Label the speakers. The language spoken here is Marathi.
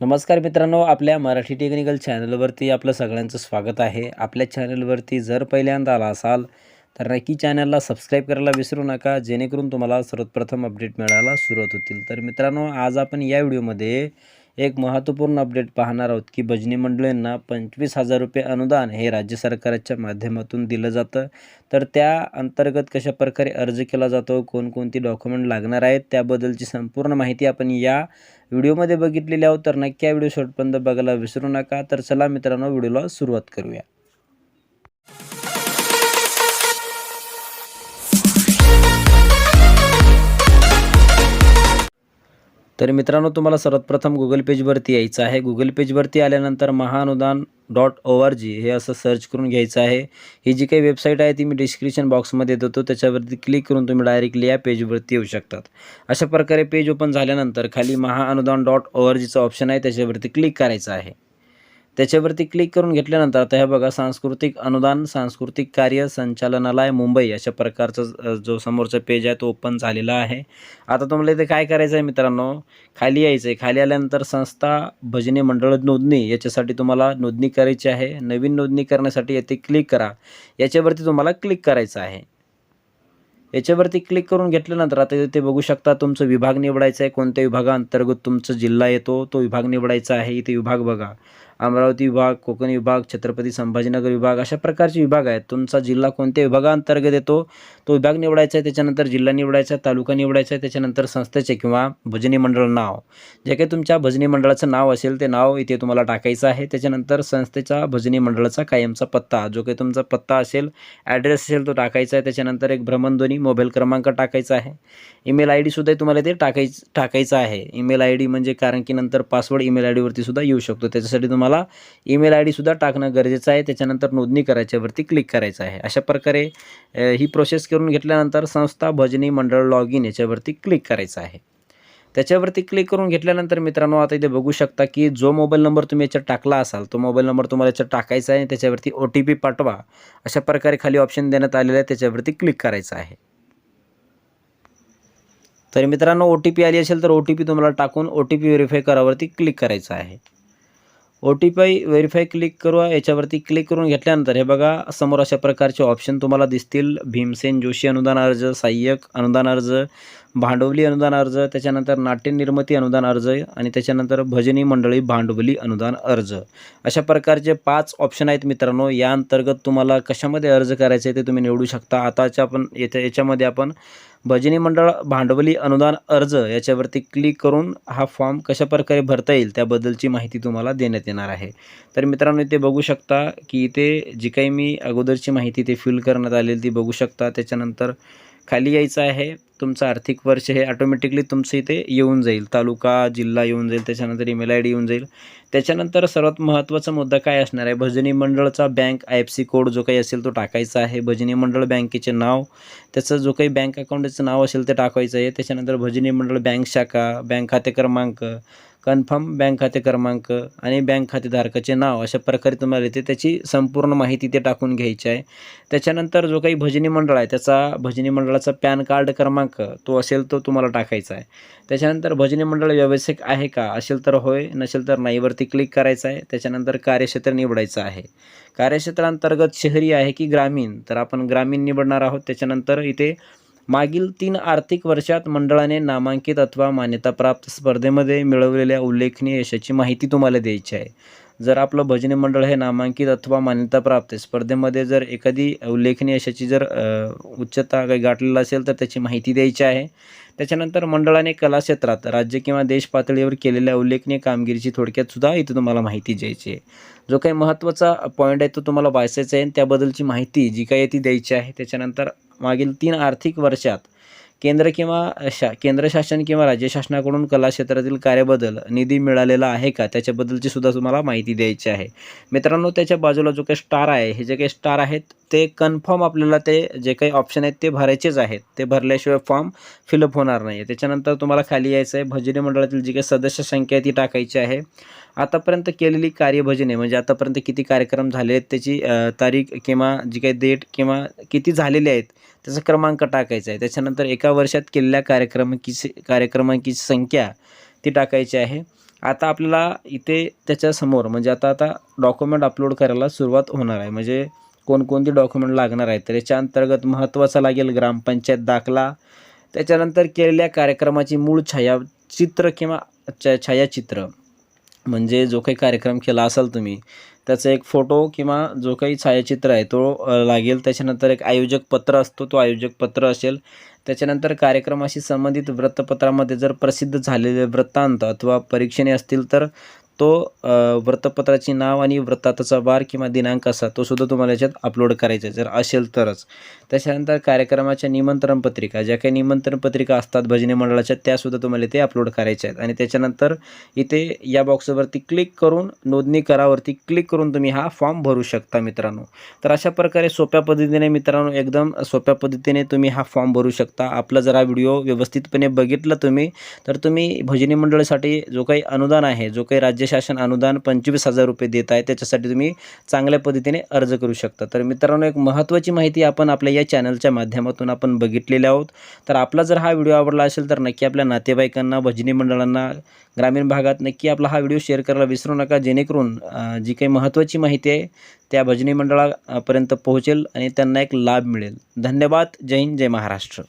Speaker 1: नमस्कार मित्रांनो आपल्या मराठी टेक्निकल चॅनलवरती आपलं सगळ्यांचं स्वागत आहे. आपल्या चॅनलवरती जर पहिल्यांदा आला असाल तर नक्की चॅनलला सबस्क्राईब करायला विसरू नका जेणेकरून तुम्हाला सर्वप्रथम अपडेट मिळायला सुरुवात होतील. तर मित्रांनो आज आपण या व्हिडिओमध्ये एक महत्त्वपूर्ण अपडेट पाहणार आहोत की भजनी मंडळींना पंचवीस हजार रुपये अनुदान हे राज्य सरकारच्या माध्यमातून दिलं जातं. तर त्या अंतर्गत कशा प्रकारे अर्ज केला जातो कोणकोणती डॉक्युमेंट लागणार आहेत त्याबद्दलची संपूर्ण माहिती आपण या व्हिडिओमध्ये बघितलेली आहोत. तर नक्की या व्हिडिओ शेवटपर्यंत बघायला विसरू नका. तर चला मित्रांनो व्हिडिओला सुरुवात करूया. तर मित्रांनो तुम्हाला सर्वप्रथम गुगल पेजवरती यायचं आहे. गुगल पेजवरती आल्यानंतर महाअनुदान डॉट ओ आर जी हे असं सर्च करून घ्यायचं आहे. ही जी काही वेबसाईट आहे ती मी डिस्क्रिप्शन बॉक्समध्ये देतो. त्याच्यावरती क्लिक करून तुम्ही डायरेक्टली या पेजवरती येऊ शकतात. अशा प्रकारे पेज ओपन झाल्यानंतर खाली महाअनुदान डॉट ओ आर जीचं ऑप्शन आहे. त्याच्यावरती क्लिक करायचं आहे. त्याच्यावरती क्लिक करून घेतल्यानंतर आता हे बघा सांस्कृतिक अनुदान सांस्कृतिक कार्य संचालनालय मुंबई अशा प्रकारचा जो समोरचा पेज आहे तो ओपन झालेला आहे. आता तुम्हाला इथे काय करायचं आहे मित्रांनो? खाली यायचं आहे खाली आल्यानंतर संस्था भजनी मंडळ नोंदणी याच्यासाठी तुम्हाला नोंदणी करायची आहे. नवीन नोंदणी करण्यासाठी येथे क्लिक करा. याच्यावरती तुम्हाला क्लिक करायचं आहे. याच्यावरती क्लिक करून घेतल्यानंतर आता इथे बघू शकता तुमचं विभाग निवडायचा आहे. कोणत्या विभागाअंतर्गत तुमचा जिल्हा येतो तो विभाग निवडायचा आहे. इथे विभाग बघा. अमरावती विभाग कोकण विभाग छत्रपती संभाजीनगर विभाग अशा प्रकारचे विभाग आहेत. तुमचा जिल्हा कोणत्या विभागाअंतर्गत येतो? तो विभाग निवडायचा आहे त्याच्यानंतर जिल्हा निवडायचा आहे तालुका निवडायचा आहे त्याच्यानंतर संस्थेचे किंवा भजनी मंडळ नाव. जे काही तुमच्या भजनी मंडळाचं नाव असेल ते नाव इथे तुम्हाला टाकायचं आहे. त्याच्यानंतर संस्थेचा भजनी मंडळाचा कायमचा पत्ता. जो काही तुमचा पत्ता असेल ॲड्रेस असेल तो टाकायचा आहे. त्याच्यानंतर एक भ्रमणध्वनी मोबाईल क्रमांक टाकायचा आहे. ईमेल आय डीसुद्धा तुम्हाला ते टाकायचं टाकायचं आहे. ईमेल आय डी म्हणजे कारण की नंतर पासवर्ड ईमेल आय डीवरती सुद्धा येऊ शकतो. त्याच्यासाठी तुम्हाला ईमेल आय डीसुद्धा टाकणं गरजेचं आहे. त्याच्यानंतर नोंदणी करायच्यावरती क्लिक करायचं आहे. अशा प्रकारे ही प्रोसेस करून घेतल्यानंतर संस्था भजनी मंडळ लॉग इन याच्यावरती क्लिक करायचं आहे. त्याच्यावरती क्लिक करून घेतल्यानंतर मित्रांनो आता इथे बघू शकता की जो मोबाईल नंबर तुम्ही याच्यात टाकला असाल तो मोबाईल नंबर तुम्हाला याच्यात टाकायचा आहे. त्याच्यावरती ओ टी पी पाठवा. अशा प्रकारे खाली ऑप्शन देण्यात आलेलं आहे. त्याच्यावरती क्लिक करायचं आहे. तर मित्रांनो ओ टी पी आली असेल तर ओ टी पी तुम्हाला टाकून ओ टी पी व्हेरीफाय करावरती क्लिक करायचं आहे. O T P verify click करू याच्यावरती क्लिक करून घेतल्यानंतर हे बघा समोर अशा प्रकारचे ऑप्शन तुम्हाला दिसतील. भीमसेन जोशी अनुदान अर्ज सहाय्यक अनुदान अर्ज भांडवली अनुदान अर्ज त्याच्यानंतर नाट्य निर्मिती अनुदान अर्ज आणि त्याच्यानंतर भजनी मंडळी भांडवली अनुदान अर्ज. अशा प्रकारचे पाच ऑप्शन आहेत मित्रांनो. या अंतर्गत तुम्हाला कशामध्ये अर्ज करायचे ते तुम्ही निवडू शकता. आताच्या आपण येथे याच्यामध्ये आपण भजनी मंडळ भांडवली अनुदान अर्ज याच्यावरती क्लिक करून हा फॉर्म कशा प्रकारे भरता येईल त्याबद्दलची माहिती तुम्हाला देण्यात येणार आहे. तर मित्रांनो इथे बघू शकता की इथे जी काही मी अगोदरची माहिती ते फिल करण्यात आलेली ती बघू शकता. त्याच्यानंतर खाली यायचं आहे. तुमचं आर्थिक वर्ष हे ऑटोमॅटिकली तुमचं इथे येऊन जाईल. तालुका जिल्हा येऊन जाईल. त्याच्यानंतर ईमेल आय डी येऊन जाईल. त्याच्यानंतर सर्वात महत्त्वाचा मुद्दा काय असणार आहे? भजनी मंडळचा bank I F C code जो काही असेल तो टाकायचा आहे. भजनी मंडळ बँकेचे नाव त्याचं जो काही बँक अकाउंटचं नाव असेल ते टाकायचं आहे. त्याच्यानंतर भजनी मंडळ बँक शाखा बँक खाते क्रमांक कन्फर्म बँक खाते क्रमांक आणि बँक खातेधारकाचे नाव अशा प्रकारे तुम्हाला येते त्याची संपूर्ण माहिती ते टाकून घ्यायची आहे. त्याच्यानंतर जो काही भजनी मंडळ आहे त्याचा भजनी मंडळाचा पॅन कार्ड क्रमांक तो असेल तो तुम्हाला टाकायचा आहे. त्याच्यानंतर भजनी मंडळ व्यावसायिक आहे का? असेल तर होय नसेल तर नाहीवरती क्लिक करायचं आहे. त्याच्यानंतर कार्यक्षेत्र निवडायचं आहे. कार्यक्षेत्रांतर्गत शहरी आहे की ग्रामीण? तर आपण ग्रामीण निवडणार आहोत. त्याच्यानंतर इथे मागील तीन आर्थिक वर्षात मंडळाने नामांकित अथवा मान्यताप्राप्त स्पर्धेमध्ये मिळवलेल्या उल्लेखनीय यशाची माहिती तुम्हाला द्यायची आहे. जर आपलं भजनी मंडळ हे नामांकित अथवा मान्यताप्राप्त स्पर्धेमध्ये जर एखादी उल्लेखनीय अशाची जर उच्चता काही गाठलेला असेल तर त्याची माहिती द्यायची आहे. त्याच्यानंतर मंडळाने कला क्षेत्रात राज्य किंवा देश पातळीवर केलेल्या उल्लेखनीय कामगिरीची थोडक्यात सुद्धा इथे तुम्हाला माहिती द्यायची आहे. जो काही महत्त्वाचा पॉईंट आहे तो तुम्हाला वाचायचा आहे आणि त्याबद्दलची माहिती जी काही आहे ती द्यायची आहे. त्याच्यानंतर मागील तीन आर्थिक वर्षात केंद्र किंवा शा केंद्र शासन किंवा राज्य शासनाकडून कला क्षेत्रातील कार्याबद्दल निधी मिळालेला आहे का? त्याच्याबद्दलची सुद्धा तुम्हाला माहिती द्यायची आहे. मित्रांनो त्याच्या बाजूला जो काही स्टार आहे हे जे काही स्टार आहेत ते कन्फर्म आपल्याला ते जे काही ऑप्शन आहेत ते भरायचेच आहेत. ते भरल्याशिवाय फॉर्म फिलअप होणार नाही आहे त्याच्यानंतर तुम्हाला खाली यायचं आहे भजनी मंडळातील जी काही सदस्य संख्या आहे ती टाकायची आहे. आतापर्यंत केलेली कार्यभजने म्हणजे आतापर्यंत किती कार्यक्रम झाले आहेत त्याची तारीख किंवा जी काही डेट किंवा किती झालेले आहेत त्याचा क्रमांक टाकायचा आहे. त्याच्यानंतर एका वर्षात केलेल्या कार्यक्रमांची कार्यक्रमांची संख्या ती टाकायची आहे. आता आपल्याला इथे त्याच्यासमोर म्हणजे आता आता डॉक्युमेंट अपलोड करायला सुरुवात होणार आहे. म्हणजे कोणकोणते डॉक्युमेंट लागणार आहेत तर याच्या अंतर्गत महत्त्वाचा लागेल ग्रामपंचायत दाखला. त्याच्यानंतर केलेल्या कार्यक्रमाची मूळ छायाचित्र किंवा छायाचित्र. म्हणजे जो काही कार्यक्रम केला असाल तुम्ही त्याचा एक फोटो किंवा जो काही छायाचित्र आहे तो लागेल. त्याच्यानंतर एक आयोजक पत्र असतो तो आयोजक पत्र असेल. त्याच्यानंतर कार्यक्रमाशी संबंधित वृत्तपत्रामध्ये जर प्रसिद्ध झालेले वृत्तांत अथवा परीक्षणे असतील तर तो वृत्तपत्राची नाव आणि वृत्ताचा बार किंवा दिनांक असा तो सुद्धा तुम्हाला याच्यात अपलोड करायचा आहे. जर असेल तरच. त्याच्यानंतर कार्यक्रमाच्या निमंत्रण पत्रिका ज्या काही निमंत्रण पत्रिका असतात भजनी मंडळाच्या त्यासुद्धा तुम्हाला इथे अपलोड करायच्या आहेत. आणि त्याच्यानंतर इथे या बॉक्सवरती क्लिक करून नोंदणी करावरती क्लिक करून तुम्ही हा फॉर्म भरू शकता मित्रांनो. तर अशा प्रकारे सोप्या पद्धतीने मित्रांनो एकदम सोप्या पद्धतीने तुम्ही हा फॉर्म भरू शकता. आपला जरा व्हिडिओ व्यवस्थितपणे बघितला तुम्ही तर तुम्ही भजनी मंडळासाठी जो काही अनुदान आहे जो काही राज्य शासन अनुदान पंचवीस हजार रुपये देत आहे. त्याच्यासाठी तुम्ही चांगल्या पद्धतीने अर्ज करू शकता. तर मित्रांनो एक महत्त्वाची माहिती आपण आपल्या या चॅनलच्या माध्यमातून आपण बघितलेली आहोत. तर आपला जर हा व्हिडिओ आवडला असेल तर नक्की आपल्या नातेवाईकांना भजनी मंडळांना ग्रामीण भागात नक्की आपला हा व्हिडिओ शेअर करायला विसरू नका. जेणेकरून जी काही महत्त्वाची माहिती आहे त्या भजनी मंडळापर्यंत पोहोचेल आणि त्यांना एक लाभ मिळेल. धन्यवाद. जय हिंद जय महाराष्ट्र.